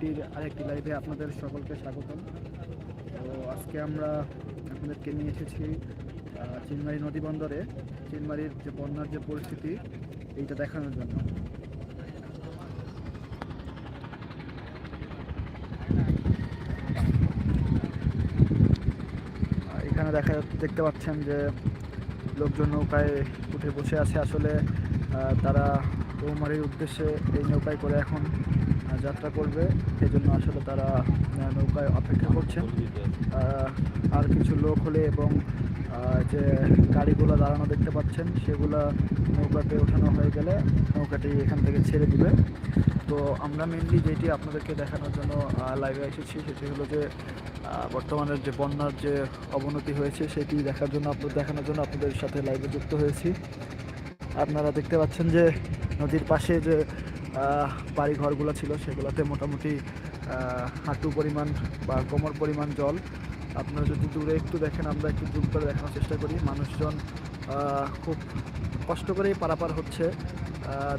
টিভির আরেকটি লাইভে আপনাদের সকলকে স্বাগতম। তো আজকে আমরা আপনাদেরকে নিয়ে এসেছি চিনমারি নদী বন্দরে। চিনমারির যে বন্যার যে পরিস্থিতি, এইটা দেখানোর জন্য। এখানে দেখা দেখতে পাচ্ছেন যে লোকজন নৌকায় উঠে বসে আছে। আসলে তারা বৌমারির উদ্দেশ্যে এই নৌকায় করে এখন যাত্রা করবে। এই জন্য আসলে তারা নৌকায় অপেক্ষা করছেন। আর কিছু লোক হলে এবং যে গাড়িগুলো দাঁড়ানো দেখতে পাচ্ছেন, সেগুলা নৌকাতে ওঠানো হয়ে গেলে নৌকাটি এখান থেকে ছেড়ে দিবে। তো আমরা মেনলি যেটি আপনাদেরকে দেখানোর জন্য লাইভে এসেছি, সেটি হলো যে বর্তমানের যে বন্যার যে অবনতি হয়েছে, সেটি দেখার জন্য আপনাদের দেখানোর জন্য আপনাদের সাথে লাইভে যুক্ত হয়েছি। আপনারা দেখতে পাচ্ছেন যে, নদীর পাশে যে আহ, বাড়ি ঘরগুলো ছিল সেগুলোতে মোটামুটি হাঁটু পরিমাণ বা কোমর পরিমাণ জল। আপনারা যদি দূরে একটু দেখেন আমরা একটু জুম করে দেখানোর চেষ্টা করি। মানুষজন খুব কষ্ট করেই পারাপার হচ্ছে।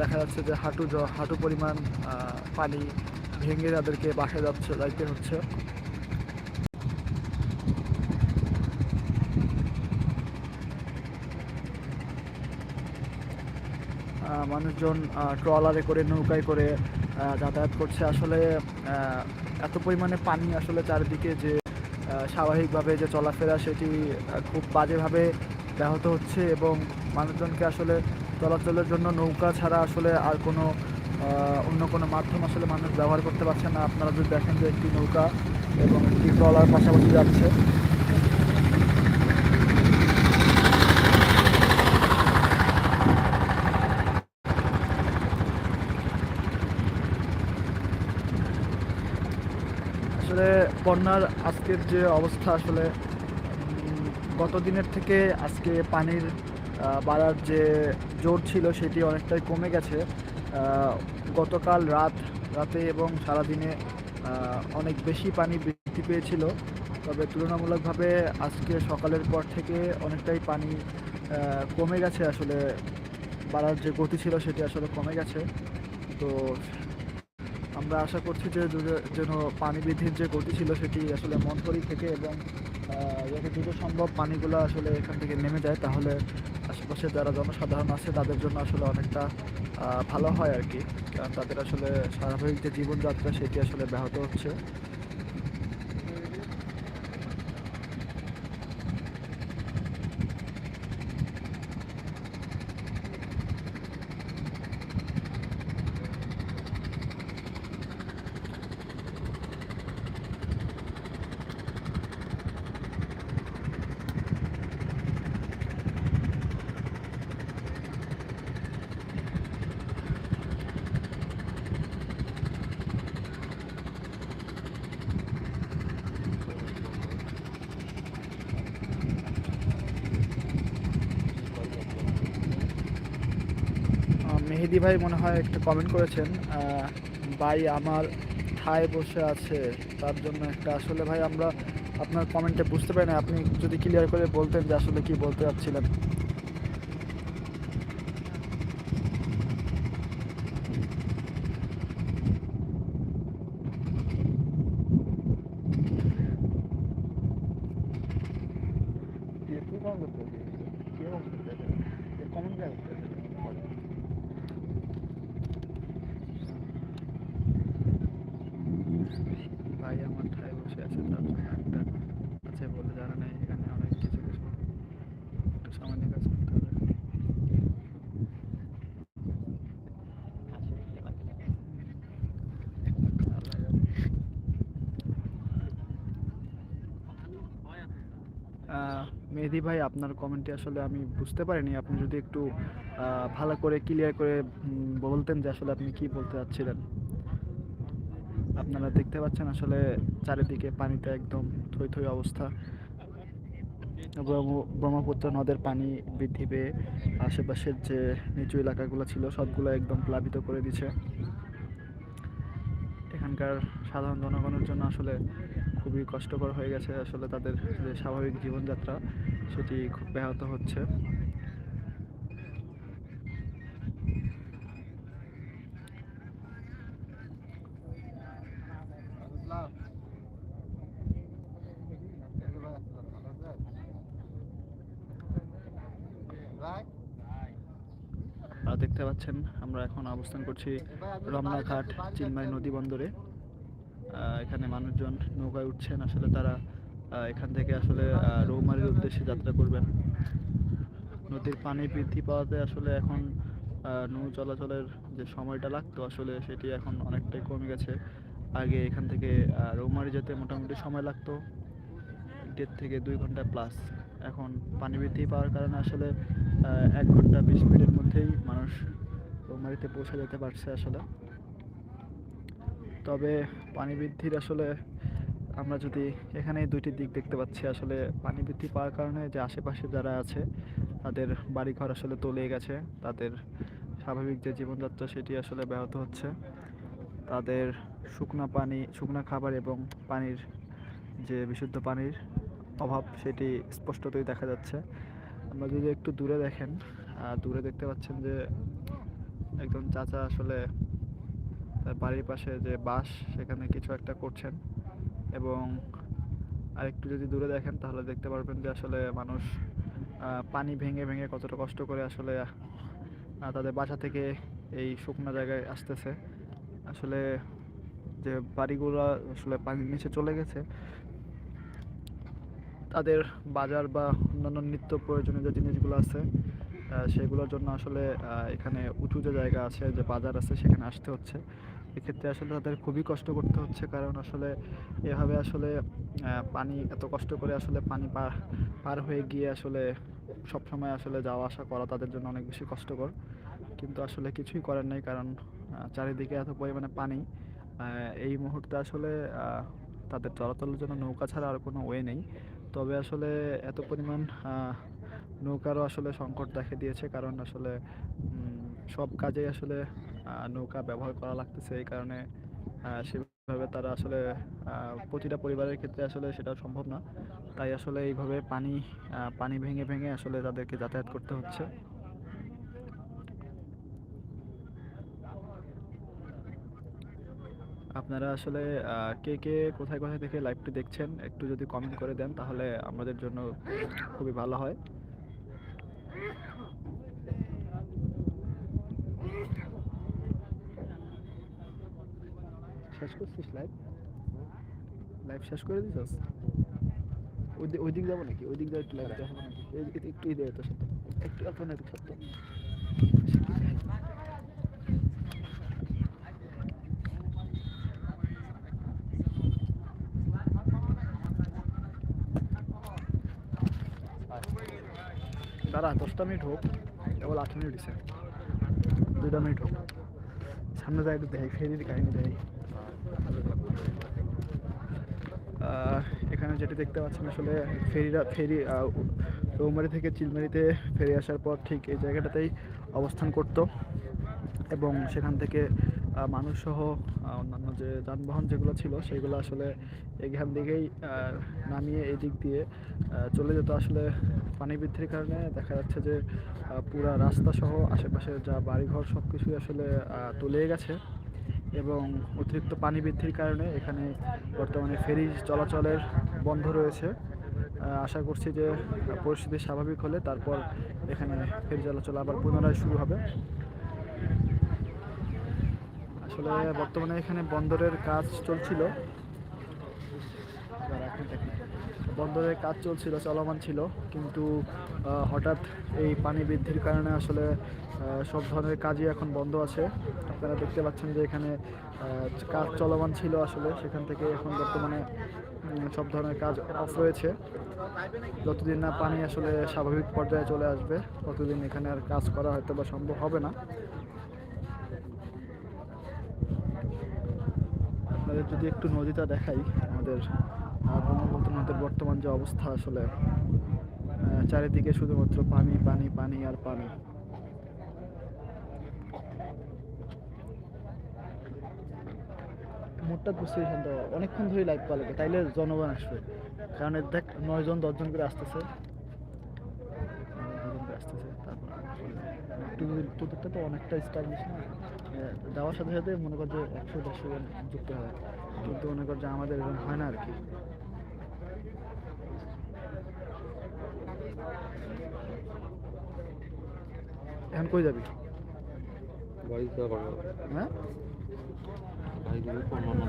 দেখা যাচ্ছে যে হাঁটু হাঁটু পরিমাণ পানি ভেঙে তাদেরকে বাসা যাচ্ছে যাইতে হচ্ছে। মানুষজন ট্রলারে করে, নৌকায় করে যাতায়াত করছে। আসলে এত পরিমাণে পানি আসলে চারিদিকে যে স্বাভাবিকভাবে যে চলাফেরা সেটি খুব বাজেভাবে ব্যাহত হচ্ছে এবং মানুষজনকে আসলে চলাচলের জন্য নৌকা ছাড়া আসলে আর কোনো অন্য কোনো মাধ্যম আসলে মানুষ ব্যবহার করতে পারছে না। আপনারা যদি দেখেন যে একটি নৌকা এবং একটি ট্রলার পাশাপাশি যাচ্ছে আসলে বন্যার আজকের যে অবস্থা আসলে গত দিনের থেকে আজকে পানির বাড়ার যে জোর ছিল সেটি অনেকটাই কমে গেছে। গতকাল রাত, রাতে এবং সারাদিনে অনেক বেশি পানি বৃদ্ধি পেয়েছিল। তবে তুলনামূলকভাবে আজকে সকালের পর থেকে অনেকটাই পানি কমে গেছে আসলে। বাড়ার যে গতি ছিল সেটি আসলে কমে গেছে। তো আমরা আশা করছি যে যেন পানি বৃদ্ধির যে গতি ছিল সেটি আসলে মন্থরি থেকে এবং যাতে দ্রুত সম্ভব পানিগুলো আসলে এখান থেকে নেমে যায়, তাহলে আশেপাশে যারা জনসাধারণ আছে তাদের জন্য আসলে অনেকটা ভালো হয় আর কি। কারণ তাদের আসলে স্বাভাবিক যে জীবনযাত্রা সেটি আসলে ব্যাহত হচ্ছে। মেহেদি ভাই মনে হয় একটা কমেন্ট করেছেন ভাই আমার ঠায় বসে আছে, তার জন্য একটা, আসলে ভাই আমরা আপনার কমেন্টে বুঝতে পারি না আপনি যদি ক্লিয়ার করে বলতেন যে আসলে কি বলতে চাচ্ছিলেন ভাই আমার ঠায় বসে আছে তার জন্য একটা আছে বলে জানা নেই এখানে অনেক কিছু কিছু একটু সামান্য কাজ করতে হবে আল্লাহ জানে। আহ, মেহেদি ভাই, আপনার কমেন্টটি আসলে আমি বুঝতে পারিনি। আপনি যদি একটু ভালো করে ক্লিয়ার করে বলতেন যে আসলে আপনি কি বলতে চাচ্ছিলেন। আপনারা দেখতে পাচ্ছেন আসলে চারিদিকে পানিতে একদম থই থই অবস্থা। ব্রহ্ম- ব্রহ্মপুত্র নদের পানি বৃদ্ধি পেয়ে আশেপাশের যে নিচু এলাকাগুলো ছিল, সবগুলো একদম প্লাবিত করে দিছে। এখানকার সাধারণ জনগণের জন্য আসলে খুবই কষ্টকর হয়ে গেছে আসলে তাদের যে স্বাভাবিক জীবনযাত্রা, সেটি খুব ব্যাহত হচ্ছে। দেখতে পাচ্ছেন, আমরা এখন অবস্থান করছি রমনাঘাট চিন্ময় নদী বন্দরে। এখানে মানুষজন নৌকায় উঠছেন, আসলে তারা এখান থেকে আসলে রৌমারির উদ্দেশ্যে যাত্রা করবেন। নদীর পানি বৃদ্ধি পাওয়াতে আসলে এখন নৌ চলাচলের যে সময়টা লাগতো, আসলে সেটি এখন অনেকটাই কমে গেছে। আগে এখান থেকে রৌমারি যেতে মোটামুটি সময় লাগতো, দেড় থেকে দুই ঘণ্টা প্লাস এখন পানি বৃদ্ধি পাওয়ার কারণে আসলে এক ঘণ্টা বিশ মিনিটের মধ্যেই মানুষ রৌমারিতে পৌঁছে যেতে পারছে আসলে। তবে পানি বৃদ্ধির আসলে আমরা যদি এখানে দুইটি দিক দেখতে পাচ্ছি, আসলে পানি বৃদ্ধি পাওয়ার কারণে যে আশেপাশে যারা আছে, তাদের বাড়িঘর আসলে তলিয়ে গেছে। তাদের স্বাভাবিক যে জীবনযাত্রা, সেটি আসলে ব্যাহত হচ্ছে। তাদের শুকনা পানি, শুকনা খাবার এবং পানির যে বিশুদ্ধ পানির অভাব, সেটি স্পষ্টতই দেখা যাচ্ছে। আমরা যদি একটু দূরে দেখেন দূরে দেখতে পাচ্ছেন যে একজন চাচা আসলে তার বাড়ির পাশে যে বাঁশ সেখানে কিছু একটা করছেন। এবং আরেকটু যদি দূরে দেখেন, তাহলে দেখতে পারবেন যে আসলে মানুষ পানি ভেঙে ভেঙে কতটা কষ্ট করে আসলে তাদের বাসা থেকে এই শুকনো জায়গায় আসতেছে। আসলে যে বাড়িগুলো আসলে পানির নিচে চলে গেছে, তাদের বাজার বা অন্যান্য নিত্য প্রয়োজনীয় যে জিনিসগুলো আছে সেগুলোর জন্য আসলে এখানে উঁচু যে জায়গা আছে, যে বাজার আছে, সেখানে আসতে হচ্ছে। এক্ষেত্রে আসলে তাদের খুবই কষ্ট করতে হচ্ছে, কারণ আসলে এভাবে আসলে পানি, এত কষ্ট করে আসলে পানি পার পার হয়ে গিয়ে আসলে সব সময় আসলে যাওয়া আসা করা তাদের জন্য অনেক বেশি কষ্টকর। কিন্তু আসলে কিছুই করার নেই, কারণ চারিদিকে এত পরিমাণে পানি এই মুহূর্তে আসলে তাদের চলাচলের জন্য নৌকা ছাড়া আর কোনো ওয়ে নেই। তবে আসলে এত পরিমাণ নৌকারও আসলে সংকট দেখা দিয়েছে, কারণ আসলে সব কাজে আসলে নৌকা ব্যবহার করা লাগতেছে এই কারণে সেভাবে তারা আসলে প্রতিটা পরিবারের ক্ষেত্রে আসলে সেটা সম্ভব না। তাই আসলে এইভাবে পানি পানি ভেঙে ভেঙে আসলে তাদেরকে যাতায়াত করতে হচ্ছে। আপনারা আসলে কে কে কোথায় কোথায় থেকে লাইভটি দেখছেন একটু যদি কমেন্ট করে দেন তাহলে আমাদের জন্য খুবই ভালো হয়। শেষ করছিস লাইভ লাইভ শেষ করে দিছস? ওই দিক- যাব নাকি? ওই দিক যাব একটু লাইভ এই- একটু এই তো সত্য একটু অল্প না সত্য দাঁড়া, দশটা মিনিট হোক। কেবল আট মিনিট দিছে দুইটা মিনিট হোক। সামনে যাই, একটু দেখাই ফেরির কাহিনী দেখাই। এখানে যেটা দেখতে পাচ্ছেন আসলে ফেরিরা ফেরি রৌমারি থেকে চিলমারিতে ফেরি আসার পর ঠিক এই জায়গাটাতেই অবস্থান করত এবং সেখান থেকে মানুষসহ অন্যান্য যে যানবাহন যেগুলো ছিল সেগুলো আসলে এখান আহ, নামিয়ে এই দিক দিয়ে চলে যেত আসলে পানি বৃদ্ধির কারণে। দেখা যাচ্ছে যে পুরা রাস্তা সহ আশেপাশের যা বাড়িঘর সব কিছুই আসলে তলিয়ে গেছে। এবং অতিরিক্ত পানি বৃদ্ধির কারণে এখানে বর্তমানে ফেরি চলাচলের বন্ধ রয়েছে। আশা করছি যে পরিস্থিতি স্বাভাবিক হলে তারপর এখানে ফেরি চলাচল আবার পুনরায় শুরু হবে। আসলে বর্তমানে এখানে বন্দরের কাজ চলছিল দাঁড়া, এক মিনিট, এক মিনিট। বন্দরের কাজ চলছিল, চলমান ছিল। কিন্তু হঠাৎ এই পানি বৃদ্ধির কারণে আসলে সব ধরনের কাজই এখন বন্ধ আছে। আপনারা দেখতে পাচ্ছেন যে এখানে কাজ চলমান ছিল আসলে। সেখান থেকে এখন বর্তমানে সব ধরনের কাজ অফ রয়েছে। যতদিন না পানি আসলে স্বাভাবিক পর্যায়ে চলে আসবে, ততদিন এখানে আর কাজ করা হয়তো বা সম্ভব হবে না। আপনাদের যদি একটু নদীটা দেখাই আমাদের নদের বর্তমান যে অবস্থা আসলে চারিদিকে শুধুমাত্র পানি পানি পানি আর পানি। মোটটা বুঝতে শান্ত অনেকক্ষণ ধরে লাইভ লাগে তাইলে জনগণ আসবে। কারণ এর দেখ, নয়জন, দশজন করে আসতেছে। আসতেছে, তারপর তোদেরটা তো অনেকটা স্টাইলিশ না? যাওয়ার সাথে সাথে মনে কর যে একশো, দেড়শো জন যুক্ত হয় কিন্তু মনে কর যে আমাদের এরকম হয় না আর কি। এখন কই যাবি? বাড়ি হ্যাঁ? লাগা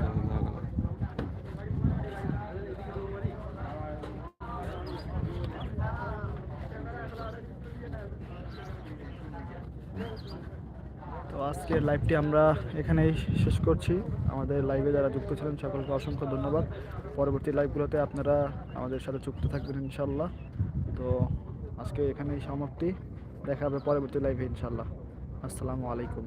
তো আজকের লাইভটি আমরা এখানেই শেষ করছি। আমাদের লাইভে যারা যুক্ত ছিলেন সকলকে অসংখ্য ধন্যবাদ। পরবর্তী লাইভগুলোতে আপনারা আমাদের সাথে যুক্ত থাকবেন ইনশাল্লাহ তো আজকে এখানেই সমাপ্তি। দেখা হবে পরবর্তী লাইভে ইনশাল্লাহ আসসালামু আলাইকুম।